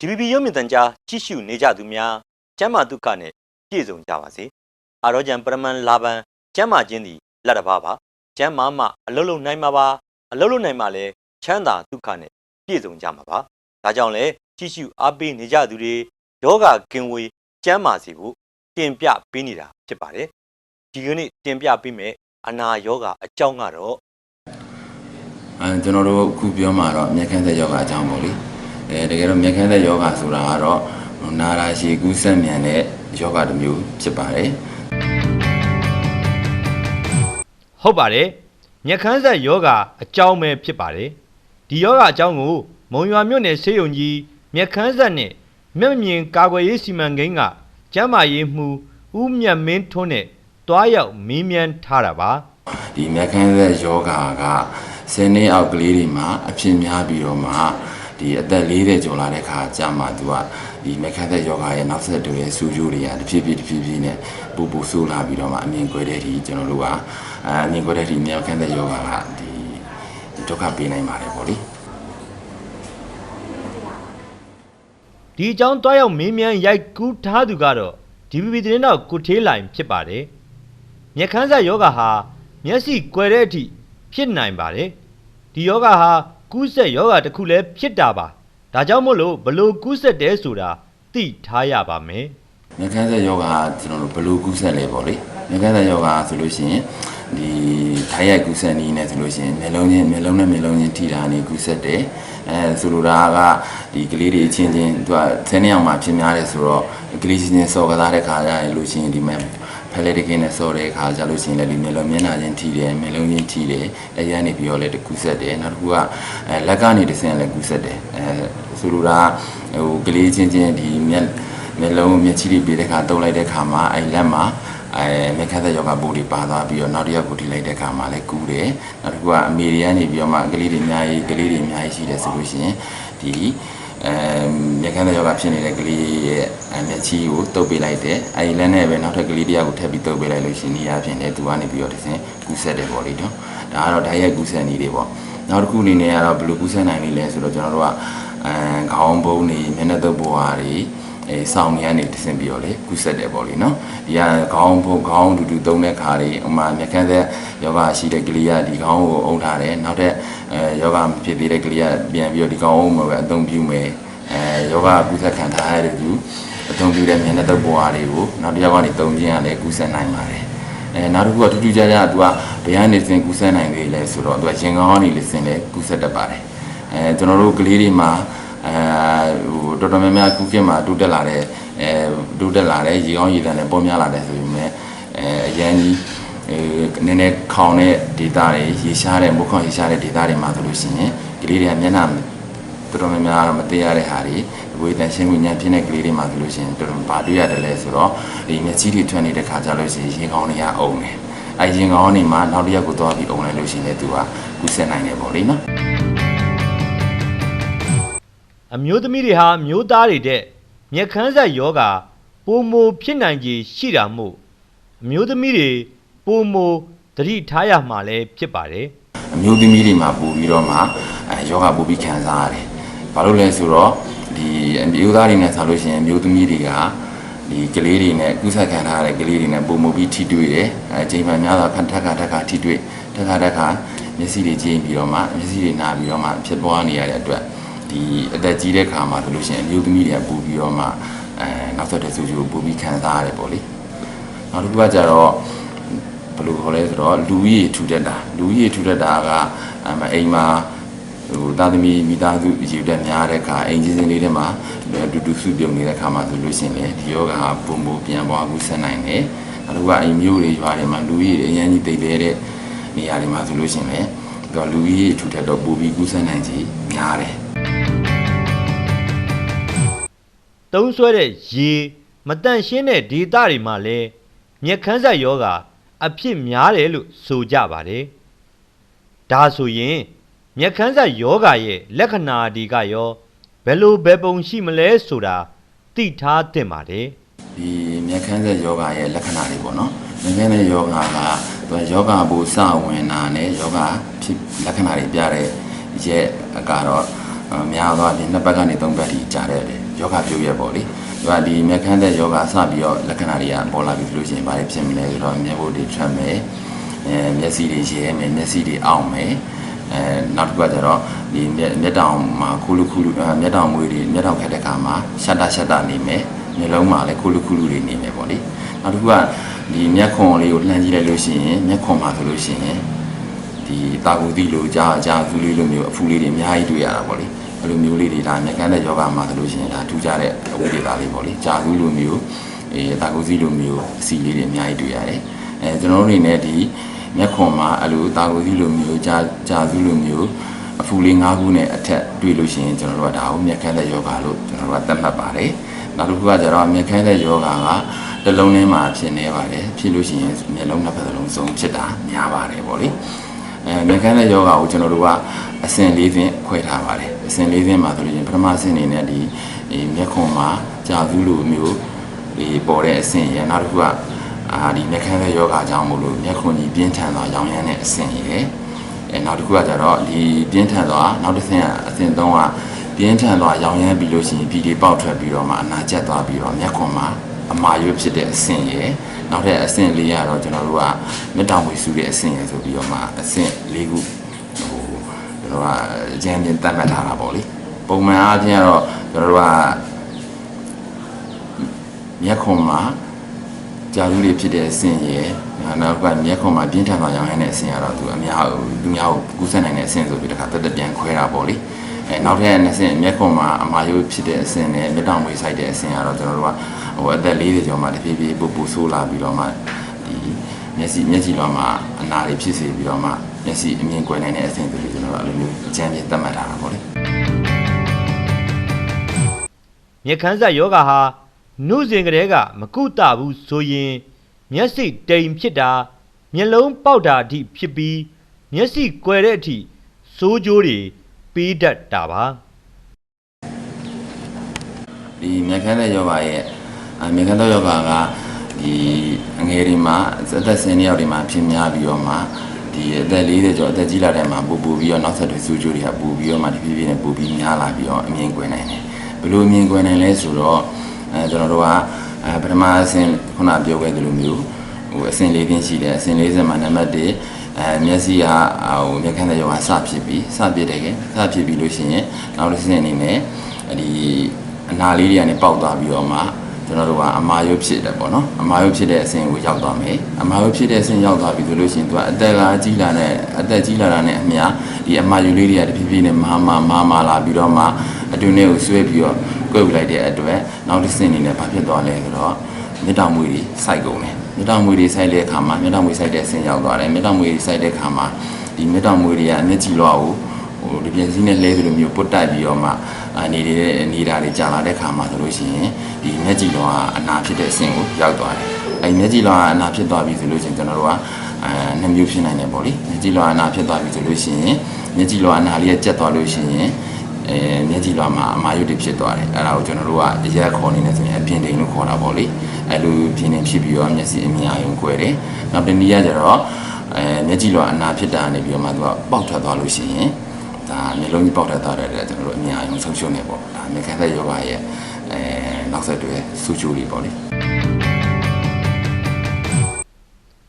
DVB ရုပ်မြင်သံကြားကြည့်ရှုနေကြသူများကျမ်းမာဒုက္ခနဲ့ပြည့်စုံကြပါစေအာရောဂျန်ပရမန်လာဘန်ကျမ်းမာခြင်းသည်လက်တစ်ပါးပါကျမ်းမာမှအလုံးလုံးနိုင်မှာပါအလုံးလုံးနိုင်မှလည်းချမ်းသာဒုက္ခနဲ့ပြည့်စုံကြမှာပါဒါကြောင့်လဲကြည့်ရှုအားပေးနေကြသူတွေယောဂကင်ဝေးကျမ်းမာစီဖို့တင်ပြပေးနေတာဖြစ်ပါတယ်ဒီကနေ့တင်ပြပေးမယ်အနာယောဂအကြောင်းကတော့အဲကျွန်တော်တို့အခုပြောမှာတော့မျက်ခမ်းသက်ယောဂအကြောင်းပေါ့လေ အဲတကယ်တော့မျက်ခမ်းသက်ယောဂဆိုတာကတော့နာရာရှည်ကူးဆက်မြန်တဲ့ယောဂတစ်မျိုးဖြစ်ပါတယ်ဟုတ်ပါတယ်မျက်ခမ်းဆက်ယောဂအကြောင်းပဲဖြစ်ပါတယ်ဒီယောဂအကြောင်းကိုမုံရွာမြို့နယ်ဆေးရုံကြီးမျက်ခမ်းဆက်နဲ့မျက်မြင်ကာကွယ်ရေးစီမံကိန်းကကျန်းမာရေးမှုဦးမြတ်မင်းထွန်းနဲ့တွားရောက်မင်းမြန်းထားတာပါဒီမျက်ခမ်းသက်ယောဂက10နှစ်အောက်ကလေးတွေမှာအဖြစ်များပြီးတော့မှ ဒီအသက်40ကျော်လာတဲ့ခါကြာမှသူကဒီမျက်ခမ်းသက်ယောဂရဲ့နောက်ဆက်တွဲစူးကျိုးတွေကတစ်ဖြည်းဖြည်းတစ်ဖြည်းဖြည်းနဲ့ပူပူဆိုးလာပြီးတော့မှအမြင်ကွဲတဲ့အထိကျွန်တော်တို့ကအအမြင်ကွဲတဲ့အထိမျက်ခမ်းသက်ယောဂကဒီဒုက္ခပေးနိုင်ပါတယ်ပေါ့လေဒီအကြောင်းတွားရောက်မင်းမြန်းရိုက်ကူးထားသူကတော့ DVB သတင်းတော့ကိုထေးလိုင်ဖြစ်ပါတယ်မျက်ခမ်းဆက်ယောဂဟာမျက်စိကွယ်တဲ့အထိဖြစ်နိုင်ပါတယ်ဒီယောဂဟာ ကူးဆက်ယောဂတစ်ခုလည်းဖြစ်တာပါဒါကြောင့်မို့လို့ဘလို့ကူးဆက်တယ်ဆိုတာသိထားရပါမယ်မျက်ခမ်းဆက်ယောဂကကျွန်တော်တို့ဘယ်လိုကူးဆက်လဲပေါ့လေမျက်ခမ်းဆက်ယောဂဆိုလို့ရှိရင်ဒီထိုင်ရိုက်ကူးဆက်နည်းနဲ့ဆိုလို့ရှိရင်မျက်လုံးချင်းမျက်လုံးနဲ့မျက်လုံးချင်းထိတာနေကူးဆက်တယ်အဲဆိုလိုတာကဒီကလေးတွေအချင်းချင်းသူကဆယ်နှစ်ယောက်မှဖြစ်များတယ်ဆိုတော့ကလေးချင်းချင်းစော်ကစားတဲ့ခါကျရင်လို့ရှိရင်ဒီမဲ့ ဖက်လက်တကင်းနဲ့စော်တဲ့ခါကျလို့ရှိရင်လည်းဒီမျက်လုံးမျက်နှာချင်းထိတယ်မျက်လုံးချင်းထိတယ်အဲရန်နေပြီးတော့လည်းတကူးဆက်တယ်နောက်တစ်ခုကအဲလက်ကနေတစ်ဆင့်လည်းကူးဆက်တယ်အဲဆိုလိုတာဟိုကလေးချင်းချင်းဒီမျက်မျက်လုံးမျက်ချီတွေပေးတဲ့ခါတုံးလိုက်တဲ့ခါမှာအဲလက်မှာအဲမျက်ခမ်းသက်ယောဂပိုးတွေပါသွားပြီးတော့နောက်တစ်ယောက်ကိုထိလိုက်တဲ့ခါမှာလည်းကူးတယ်နောက်တစ်ခုကအမေရိကန်နေပြီးတော့မှကလေးတွေအများကြီးကလေးတွေအများကြီးရှိတယ်ဆိုလို့ရှိရင်ဒီ အဲမျက်ခမ်းသက်ယောဂဖြစ်နေတဲ့ကလေးရဲ့အဲမျက်ချီကိုတုပ်ပေးလိုက်တယ်အဲဒီလက်နဲ့ပဲနောက်ထပ်ကလေးတစ်ယောက်ကိုထပ်ပြီးတုပ်ပေးလိုက်လို့ရှိရင်ဒီအဖြစ်နဲ့သူကနေပြီးတော့ဒီစင်ကူးဆက်တယ်ပေါ့လေနော်ဒါကတော့ဓာတ်ရိုက်ကူးဆက်နည်းတွေပေါ့နောက်တစ်ခုအနေနဲ့ကတော့ဘယ်လိုကူးဆက်နိုင်လဲဆိုတော့ကျွန်တော်တို့ကအဲခေါင်းပုံးတွေမျက်နှာတုပ်ပေါ်ဟာတွေ အဲဆောင်းနေရနေတဆင်ပြီးတော့လေကုဆက်တယ်ပေါ့လေနော်ဒီကခေါင်းဖုံခေါင်းတူတူသုံးတဲ့ခါလေးဥမာမျက်ခမ်းသက်ယောဂရှိတဲ့ကလေးကဒီခေါင်းကိုအုံထားတယ်နောက်ထပ်အဲယောဂမဖြစ်သေးတဲ့ကလေးကပြန်ပြီးတော့ဒီခေါင်းအုံမှာပဲအသုံးပြုမယ်အဲယောဂကုဆက်ခံထားရတဲ့သူအသုံးပြုတဲ့မျက်နှာသက်ပေါ်အားတွေကိုနောက်တစ်ယောက်ကနေသုံးခြင်းကလည်းကုဆက်နိုင်ပါတယ်အဲနောက်တစ်ခုကထူးထူးခြားခြားသူကဘယ်ကနေစင်ကုဆက်နိုင်သေးလဲဆိုတော့သူကရင်ကောင်းကနေစင်လဲကုဆက်တတ်ပါတယ်အဲကျွန်တော်တို့ကလေးတွေမှာ အဲဟိုတော်တော်များများကုကစ်မှာတိုးတက်လာတဲ့အဲတိုးတက်လာတဲ့ရေကောင်းရေတန်နဲ့ပေါ်များလာတဲ့ဆိုပေမဲ့အဲအရန်ကြီးအဲနည်းနည်းခေါင်တဲ့ဒေတာတွေရေရှားတဲ့မုတ်ခေါင်ရေရှားတဲ့ဒေတာတွေမှာဆိုလို့ရှိရင်ကလေးတွေကမျက်နှာတော်တော်များများတော့မသေးရတဲ့ဟာတွေဝေးတန်ရှင်းဝင်ညာဖြစ်တဲ့ကလေးတွေမှာဆိုလို့ရှိရင်တော်တော်ဘာတွေ့ရတယ်လဲဆိုတော့ဒီမျက်စိတွေထွက်နေတဲ့ခါကြလို့ရှိရင်ရေကောင်းတွေကအုံတယ်အဲရင်ကောင်းတွေမှာနောက်တစ်ယောက်ကိုသွားပြီးအုံလိုက်လို့ရှိရင်လည်းသူကကူးဆက်နိုင်တယ်ပေါ့လေနော် အမျိုးသမီးတွေဟာမျိုးသားတွေတဲ့မျက်ခမ်းဆက်ယောဂပုံမိုဖြစ်နိုင်ခြေရှိတာမို့အမျိုးသမီးတွေပုံမိုသတိထားရမှာလည်းဖြစ်ပါတယ်အမျိုးသမီးတွေမှာပို့ပြီးတော့မှအဲယောဂပို့ပြီးခံစားရတယ်။ဘာလို့လဲဆိုတော့ဒီအမျိုးသားတွေနဲ့ဆိုလို့ရှိရင်အမျိုးသမီးတွေကဒီကလေးတွေနဲ့ကုသခံထားရတဲ့ကလေးတွေနဲ့ပုံမှုပြီးထိတွေ့တယ်။အဲချိန်မှန်များသောခက်ထက်ခါထက်ခါထိတွေ့ထက်ခါထက်ခါမျက်စိတွေကျင်းပြီးတော့မှမျက်စိတွေနာပြီးတော့မှဖြစ်ပွားနေရတဲ့အတွက် ဒီအသက်ကြီးတဲ့ခါမှာဆိုလို့ရှိရင်အမျိုးသမီးတွေကပို့ပြီးတော့မှအဲနောက်ဆက်တဲ့ဆိုးကျိုးပို့ပြီးခံစားရတယ်ပေါ့လေ။နောက်တစ်ခုကကြတော့ဘယ်လိုခေါ်လဲဆိုတော့လူကြီးထူတတ်တာလူကြီးထူတတ်တာကအမအိမ်မှာဟိုသားသမီးမိသားစုယူတက်များတဲ့ခါအိမ်ကြီးစင်းလေးထဲမှာအတူတူစုပြုံနေတဲ့ခါမှာဆိုလို့ရှိရင်လေဒီယောဂဟာပုံပုံပြန်ပွားမှုဆက်နိုင်တယ်နောက်တစ်ခုကအိမ်မျိုးတွေရွာတွေမှာလူကြီးတွေအရင်ကြီးတိတ်တဲတဲ့နေရာတွေမှာဆိုလို့ရှိရင်လေဒီတော့လူကြီးထူတတ်တော့ပူပြီးကူးဆက်နိုင်ကြီးများတယ် သုံးဆွဲတဲ့ရေမတန့်ရှင်းတဲ့ဒေသတွေမှာလည်းမျက်ခမ်းဆက်ယောဂအဖြစ်များတယ်လို့ဆိုကြပါတယ်ဒါဆိုရင်မျက်ခမ်းဆက်ယောဂရဲ့လက္ခဏာတွေကရောဘယ်လိုဘယ်ပုံရှိမလဲဆိုတာသိထားသင့်ပါတယ်ဒီမျက်ခမ်းဆက်ယောဂရဲ့လက္ခဏာတွေပေါ့နော်မျက်ခမ်းဆက်ယောဂကသူကယောဂဘူစဝင်နာနဲ့ယောဂဖြစ်လက္ခဏာတွေပြတဲ့ရဲ့အကတော့အများသောအားဖြင့်နှစ်ပတ်ကနေသုံးပတ်ထိကြာတဲ့ယော ဂပြုတ်ရက်ပေါ့လေသူကဒီမျက်ခမ်းသက်ယောဂစပြီးတော့လက္ခဏာတွေကပေါ်လာပြီဆိုလို့ရှိရင်ဘာတွေဖြစ်မလဲဆိုတော့မျက်ဘုတ်တွေထွက်မယ်အဲမျက်စိတွေရဲမယ်မျက်စိတွေအောင့်မယ်အဲနောက်တစ်ခုကကျတော့ဒီမျက်မျက်တောင်မှာခုလူခုလူအဲမျက်တောင်မွေးတွေမျက်တောင်ခက်တဲ့ခါမှာရှက်တာရှက်တာနေမယ်မျက်လုံးမှာလည်းခုလူခုလူတွေနေမယ်ပေါ့လေနောက်တစ်ခုကဒီမျက်ခွန်လေးကိုလှမ်းကြည့်လိုက်လို့ရှိရင်မျက်ခွန်မှာဆိုလို့ရှိရင်ဒီတာကူတိလိုကြာကြာသူလေးလိုမျိုးအဖူလေးတွေအများကြီးတွေ့ရတာပေါ့လေ အဲ့လိုမျိုးလေးတွေဒါမျက်ကန်းတဲ့ယောဂမှာဆိုလို့ရှိရင်ဒါထူးခြားတဲ့အဝိဒေတာလေးပေါ့လေကြာသူလိုမျိုးအေးတာကူစီလိုမျိုးအစီလေးတွေအများကြီးတွေ့ရတယ်အဲကျွန်တော်တို့အနေနဲ့ဒီမျက်ခွန်မှာအဲ့လိုတာကူစီလိုမျိုးကြာကြာသူလိုမျိုးအဖူလေး၅ခုနဲ့အထက်တွေ့လို့ရှိရင်ကျွန်တော်တို့ကဒါကိုမျက်ကန်းတဲ့ယောဂလို့ကျွန်တော်တို့ကသတ်မှတ်ပါတယ်နောက်တစ်ခုကကျတော့မျက်ခမ်းတဲ့ယောဂကတစ်လုံးထဲမှာဖြစ်နေပါတယ်ဖြစ်လို့ရှိရင်မျက်လုံးနှစ်ဖက်စလုံးစုံဖြစ်တာများပါတယ်ပေါ့လေ အဲမျက်ခမ်းတဲ့ယောဂကိုကျွန်တော်တို့ကအဆင့်၄ဆင့်ခွဲထားပါတယ်အဆင့်၄ဆင့်မှာဆိုလို့ချင်းပထမအဆင့်အနေနဲ့ဒီဒီမျက်ခွန်မှာကြာသူလိုမျိုးဒီပေါ်တဲ့အဆင့်ရယ်နောက်တစ်ခုကအာဒီမျက်ခမ်းတဲ့ယောဂကြောင့်မို့လို့မျက်ခွန်ကြီးပြင်းထန်သွားရောင်ရမ်းတဲ့အဆင့်ရယ်အဲနောက်တစ်ခုကကြတော့ဒီပြင်းထန်သွားနောက်တစ်ဆင့်ကအဆင့်၃ကပြင်းထန်သွားရောင်ရမ်းပြီးလို့ရှိရင်ပြည်တွေပေါက်ထွက်ပြီးတော့မှအနာကျက်သွားပြီးတော့မျက်ခွန်မှာ အမာရွေးဖြစ်တဲ့အဆင့်ရယ်နောက်ထပ်အဆင့်၄ကတော့ကျွန်တော်တို့ကမျက်တောင်ဝေစုတဲ့အဆင့်ရယ်ဆိုပြီးတော့မှအဆင့်၄ခုဟိုကျွန်တော်ကအကျဉ်းချင်းတတ်မှတ်ထားတာပေါ့လေပုံမှန်အားဖြင့်ကတော့ကျွန်တော်တို့ကမျက်ခွန်မှာကြာလူတွေဖြစ်တဲ့အဆင့်ရယ်နောက်ကမျက်ခွန်မှာပြင်းထန်သွားရောင်ရမ်းတဲ့အဆင့်ကတော့သူအများသူများကိုကူးစက်နိုင်တဲ့အဆင့်ဆိုပြီးတခါတက်တက်ပြန်ခွဲတာပေါ့လေ အဲနောက်ထပ်နှစ်ဆင့်မျက်ခွန်မှာအမာယိုးဖြစ်တဲ့အဆင့်နဲ့မျက်တောင်ဝေဆိုင်တဲ့အဆင့်ကတော့ကျွန်တော်တို့ကဟိုအသက်40ကျော်မှတဖြည်းဖြည်းပူပူဆိုးလာပြီးတော့မှဒီမျက်စိမျက်စိလောမှာအနာတွေဖြစ်စေပြီးတော့မှမျက်စိအမြင်ကွယ်နိုင်တဲ့အဆင့်ဆိုပြီးကျွန်တော်တို့အဲ့လိုမျိုးအကြမ်းပြသတ်မှတ်ထားတာပေါ့လေမျက်ခမ်းဆက်ယောဂဟာနှုစဉ်ကလေးကမကုတဘူးဆိုရင်မျက်စိတိမ်ဖြစ်တာမျက်လုံးပေါက်တာအထိဖြစ်ပြီးမျက်စိကွယ်တဲ့အထိစိုးကြိုးတွေ ပေးတတ်တာပါဒီမျက်ခမ်းတဲ့ယောဂရဲ့အမျက်ခမ်းတဲ့ယောဂကဒီအငယ်တွေမှာအသက်10နှစ်ယောက်တွေမှာဖြစ်များပြီးတော့မှဒီအသက်40ကျော်အသက်ကြီးလာတဲ့မှာပူပူပြီးတော့နောက်ဆက်တွဲစူးကျိုးတွေကပူပြီးတော့မှတဖြည်းဖြည်းနဲ့ပူပြီးများလာပြီးတော့အမြင်ကွယ်နိုင်တယ်ဘယ်လိုအမြင်ကွယ်နိုင်လဲဆိုတော့အဲကျွန်တော်တို့ကအဲပထမအဆင့်ခုနပြောခဲ့သလိုမျိုးဟိုအဆင့်၄ဆင့်ရှိတယ်အဆင့်၄ဆင့်မှာနံပါတ်1 အဲမျက်စိကဟိုမျက်ခမ်းတဲ့ယောဂစဖြစ်ပြီးစဖြစ်တယ်ကဲစဖြစ်ပြီးလို့ရှိရင်နောက်တစ်ဆင့်အနေနဲ့ဒီအနာလေးတွေကနေပေါက်သွားပြီးတော့မှကျွန်တော်တို့ကအမာယုတ်ဖြစ်တယ်ပေါ့နော်အမာယုတ်ဖြစ်တဲ့အဆင့်ကိုရောက်သွားမယ်အမာယုတ်ဖြစ်တဲ့အဆင့်ရောက်သွားပြီဆိုလို့ရှိရင်သူကအသက်ကကြီးလာတဲ့အသက်ကြီးလာတာနဲ့အမျှဒီအမာယုတ်လေးတွေကတဖြည်းဖြည်းနဲ့မာမာမာမာလာပြီးတော့မှအတွင်းထဲကိုဆွဲပြီးတော့ကွက်ပြလိုက်တဲ့အတွက်နောက်တစ်ဆင့်အနေနဲ့ဘာဖြစ်သွားလဲဆိုတော့မြေတောင်မွေတွေစိုက်ကုန်တယ် မြေတောင်မွေတွေစိုက်တဲ့အခါမှာမြေတောင်မွေစိုက်တဲ့အဆင့်ရောက်သွားတယ်မြေတောင်မွေတွေစိုက်တဲ့အခါမှာဒီမြေတောင်မွေတွေကအမျက်ကြီးလွှာကိုဟိုဒီပြင်စည်းနဲ့လဲသလိုမျိုးပုတ်တိုက်ပြီးတော့မှအနေနေတဲ့နေတာတွေကြာလာတဲ့ခါမှာဆိုလို့ရှိရင်ဒီမျက်ကြည်လောကအနာဖြစ်တဲ့အဆင့်ကိုရောက်သွားတယ်။အဲဒီမျက်ကြည်လောကအနာဖြစ်သွားပြီဆိုလို့ရှိရင်ကျွန်တော်တို့ကအဲနှစ်မျိုးဖြစ်နိုင်တယ်ပေါ့လေ။မျက်ကြည်လောကအနာဖြစ်သွားပြီဆိုလို့ရှိရင်မျက်ကြည်လောအနာလေးကကျက်သွားလို့ရှိရင် အဲမျက်ကြည်လောမှာအမာယုတ်တွေဖြစ်သွားတယ်။အဲဒါကိုကျွန်တော်တို့ကအရက်ခေါ်နေနေဆိုရင်အပြင်တိန်လို့ခေါ်တာပေါ့လေ။အဲလိုပြင်တိန်ဖြစ်ပြီးတော့မျက်စိအမြင်အယုံကွယ်တယ်။နောက်တစ်နည်းကကျတော့အဲမျက်ကြည်လောအနာဖြစ်တာနေပြီးတော့မှသူကပေါက်ထွက်သွားလို့ရှိရင်ဒါမျိုးလုံးကြီးပေါက်တက်သွားတဲ့အတွက်ကျွန်တော်တို့အများကြီးဆုံးရှုံးနေပေါ့ဒါမေခန်းသက်ယောဂရဲ့အဲနောက်ဆက်တွဲစူးကျူလေးပေါ့လေ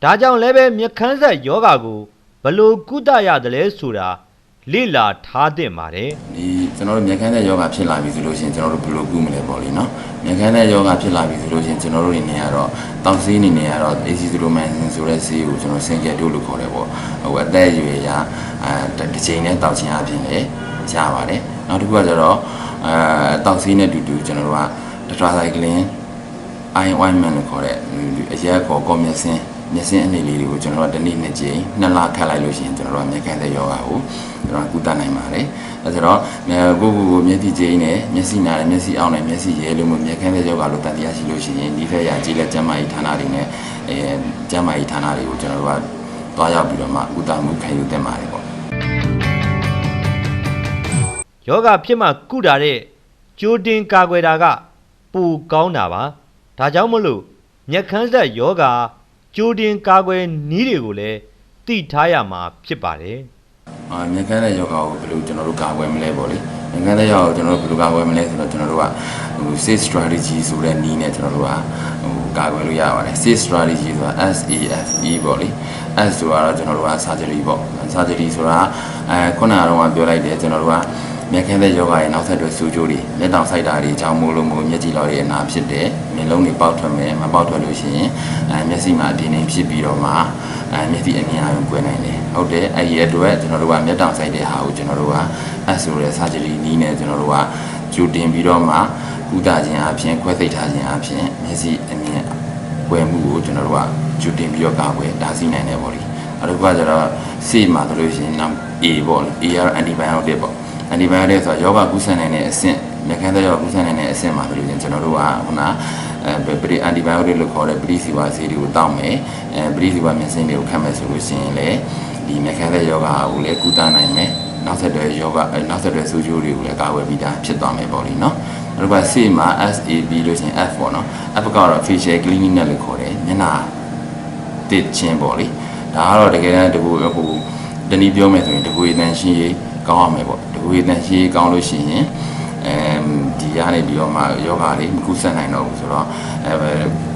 ဒါကြောင့်လည်းပဲမျက်ခမ်းဆက်ယောဂကိုဘယ်လို့ကုသရတယ်လဲဆိုတာ လေ့လာထားသင့်ပါတယ်ဒီကျွန်တော်တို့မျက်ခမ်းသက်ယောဂဖြစ်လာပြီဆိုလို့ရှိရင်ကျွန်တော်တို့ဘယ်လိုကုမလဲပေါ့လေနော်မျက်ခမ်းသက်ယောဂဖြစ်လာပြီဆိုလို့ရှိရင်ကျွန်တော်တို့အနေနဲ့ကတော့တောက်ဆေးအနေနဲ့ကတော့ AC0 ဆိုတဲ့ဆေးကိုကျွန်တော်ဆင်ကြယ်တို့လို့ခေါ်တယ်ပေါ့ဟိုအသက်အရွယ်ရာအဲတစ်ချိန်နဲ့တောက်ခြင်းအပြင်လည်းရပါတယ်နောက်တစ်ခုကကျတော့အဲတောက်ဆေးနဲ့တူတူကျွန်တော်တို့ကတထရာဆိုင်ကလင်း iron ointment လို့ခေါ်တဲ့အရက်ခေါ်ကောမျက်စင်း မျက်စင်းအနေလေးတွေကိုကျွန်တော်တို့ကတစ်နေ့နှစ်ကြိမ်နှစ်လခတ်လိုက်လို့ရှိရင်ကျွန်တော်တို့ကမျက်ခမ်းတဲ့ယောဂကိုကျွန်တော်ကကုသနိုင်ပါတယ်။အဲဆိုတော့ကိုကိုကိုမျက်စိကြိမ်နဲ့မျက်စိနာနဲ့မျက်စိအောင့်နဲ့မျက်စိရဲလို့မျိုးမျက်ခမ်းတဲ့ယောဂလို့တန်တရားရှိလို့ရှိရင်ဒီထက်ရကြီးလက်ကျမ်းမာရေးဌာနတွေနဲ့အဲကျမ်းမာရေးဌာနတွေကိုကျွန်တော်တို့ကတွားရောက်ပြီးတော့မှကုသမှုခံယူသင့်ပါတယ်ပေါ့ယောဂဖြစ်မှကုတာတဲ့ကြိုတင်ကာကွယ်တာကပိုကောင်းတာပါဒါကြောင့်မလို့မျက်ခမ်းဆက်ယောဂ ကြိုတင်ကာကွယ်နည်းတွေကိုလည်းသိထားရမှာဖြစ်ပါတယ်အာမျက်ခမ်းတဲ့ယောဂကိုဘယ်လိုကျွန်တော်တို့ကာကွယ်မလဲပေါ့လေငန်းတဲ့ရောကျွန်တော်တို့ဘယ်လိုကာကွယ်မလဲဆိုတော့ကျွန်တော်တို့ကဟို safe strategy ဆိုတဲ့နည်းနဲ့ကျွန်တော်တို့ကဟိုကာကွယ်လို့ရပါတယ် safe strategy ဆိုတာ S A F E ပေါ့လေ S ဆိုတာတော့ကျွန်တော်တို့က surgery ပေါ့ surgery ဆိုတာအဲခုနကတော့ပြောလိုက်တယ်ကျွန်တော်တို့က မျက်ခင်းသက်ယောဂရဲ့နောက်ဆက်တွဲဆူချိုးတွေလက်တောင်ဆိုင်တာတွေအကြောင်းမို့လို့မို့မျက်ကြည်လောက်ရဲ့အနာဖြစ်တယ်မျက်လုံးတွေပေါက်ထွက်မယ်မပေါက်ထွက်လို့ရှိရင်အဲမျက်စိမှာအပြင်းနေဖြစ်ပြီးတော့မှအဲမျက်စိအမြင်အာရုံကွယ်နိုင်တယ်ဟုတ်တယ်အဲ့ဒီအတွက်ကျွန်တော်တို့ကမျက်တောင်ဆိုင်တဲ့ဟာကိုကျွန်တော်တို့က S ဆိုတဲ့ surgery နည်းနဲ့ကျွန်တော်တို့ကကြိုတင်ပြီးတော့မှကုသခြင်းအပြင်ခွဲသိပ်ထားခြင်းအပြင်မျက်စိအမြင်ကွယ်မှုကိုကျွန်တော်တို့ကကြိုတင်ပြီးတော့ကာကွယ်တားဆီးနိုင်တယ်ပေါ့လေအဲ့ဒါကကျတော့ C မှာဆိုလို့ရှိရင် A ပေါ့ A ရ antibiotic ပေါ့ antibiotic ဆိုတာယောဂကုသနိုင်တဲ့အဆင့်မျက်ခမ်းသက်ယောဂကုသနိုင်တဲ့အဆင့်မှာဆိုလို့ရှိရင်ကျွန်တော်တို့ကခုနအဲပရိ antibiotic လို့ခေါ်တဲ့ပရိစီဝါဆေးတွေကိုတောက်မယ်အဲပရိစီဝါမျက်စိတွေကိုခတ်မယ်ဆိုလို့ရှိရင်လည်းဒီမျက်ခမ်းသက်ယောဂကိုလည်းကုသနိုင်မယ်နောက်ဆက်တွဲယောဂအဲနောက်ဆက်တွဲဆူချိုးတွေကိုလည်းကာကွယ်ပြီးသားဖြစ်သွားမယ်ပေါ့လေနော်အဲ့တော့ C မှာ SAB လို့ရှိရင် F ပေါ့နော် F ကတော့ facial cleaning နဲ့လို့ခေါ်တယ်မျက်နှာတစ်ချင်းပေါ့လေဒါကတော့တကယ်တမ်းတကူဟိုတနည်းပြောမယ်ဆိုရင်တကူရည်တန်ရှင်းရေးကောင်းရမယ်ပေါ့ တကူရည်တန်ရှင်းရေးကောင်းလို့ရှိရင်အဲဒီကနေပြီးတော့မှယောဂလေးမကူးဆက်နိုင်တော့ဘူးဆိုတော့အဲ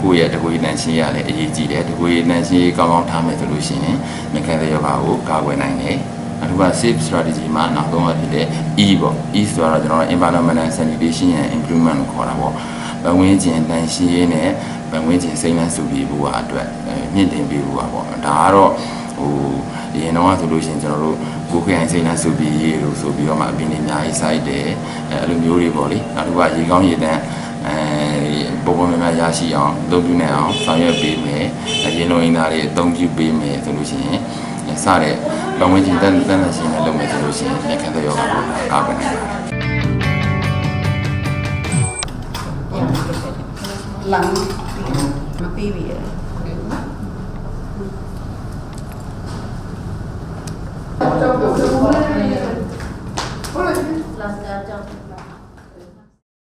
ကိုယ့်ရဲ့တကူရည်တန်ရှင်းရလည်းအရေးကြီးတယ်တကူရည်တန်ရှင်းရေးကောင်းကောင်းထားမယ်ဆိုလို့ရှိရင်မကန်တဲ့ယောဂကိုကာကွယ်နိုင်တယ်အခုက safe strategy မှာနောက်ဆုံးအဖြစ်တဲ့ E ပေါ့ E ဆိုတော့ကျွန်တော်တို့ environmental sanitation and improvement လို့ခေါ်တာပေါ့ဘဝင်းကျင်တန်ရှင်းရေးနဲ့ဘဝင်းကျင်စိမ့်လန်းစုပြီးဖို့အတွက်မြင့်တင်ပေးဖို့ပါပေါ့ဒါကတော့ ဟိုအရင်တော့ဆိုလို့ရှိရင်ကျွန်တော်တို့ကိုခိုင်စိတ်လန်းစုပြီးရေလို့ဆိုပြီးတော့မှအပင်တွေအများကြီးစိုက်တယ်အဲ့လိုမျိုးတွေပေါ့လေနောက်တစ်ခုကရေကောင်းရေတန်းအဲပုံပုံမှန်မှန်ရရှိအောင်အသုံးပြုနိုင်အောင်ဆောင်ရွက်ပေးမယ်အရင်လိုအင်သားတွေအသုံးပြုပေးမယ်ဆိုလို့ရှိရင်စတဲ့ပတ်ဝန်းကျင်တန်တန်ရှင်နဲ့လုပ်မယ်ဆိုလို့ရှိရင်မြန်ခံတဲ့ယောဂကိုကာကွယ်နိုင်ပါတယ်လမ်းမပေးပြီ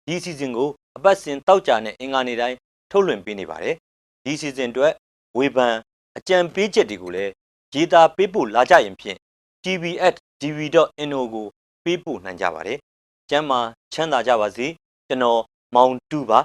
ဒီစီဇန်ကိုအပတ်စဉ်တောက်ကြနဲ့အင်္ဂါနေ့တိုင်းထုတ်လွှင့်ပေးနေပါတယ်ဒီစီဇန်အတွက်ဝေဖန်အကြံပေးချက်တွေကိုလည်းရေးသားပေးပို့လာကြရင်ဖြင့် tv@dv.no ကိုပေးပို့နိုင်ကြပါတယ်ကျမ်းမာချမ်းသာကြပါစေကျွန်တော်မောင်တူပါ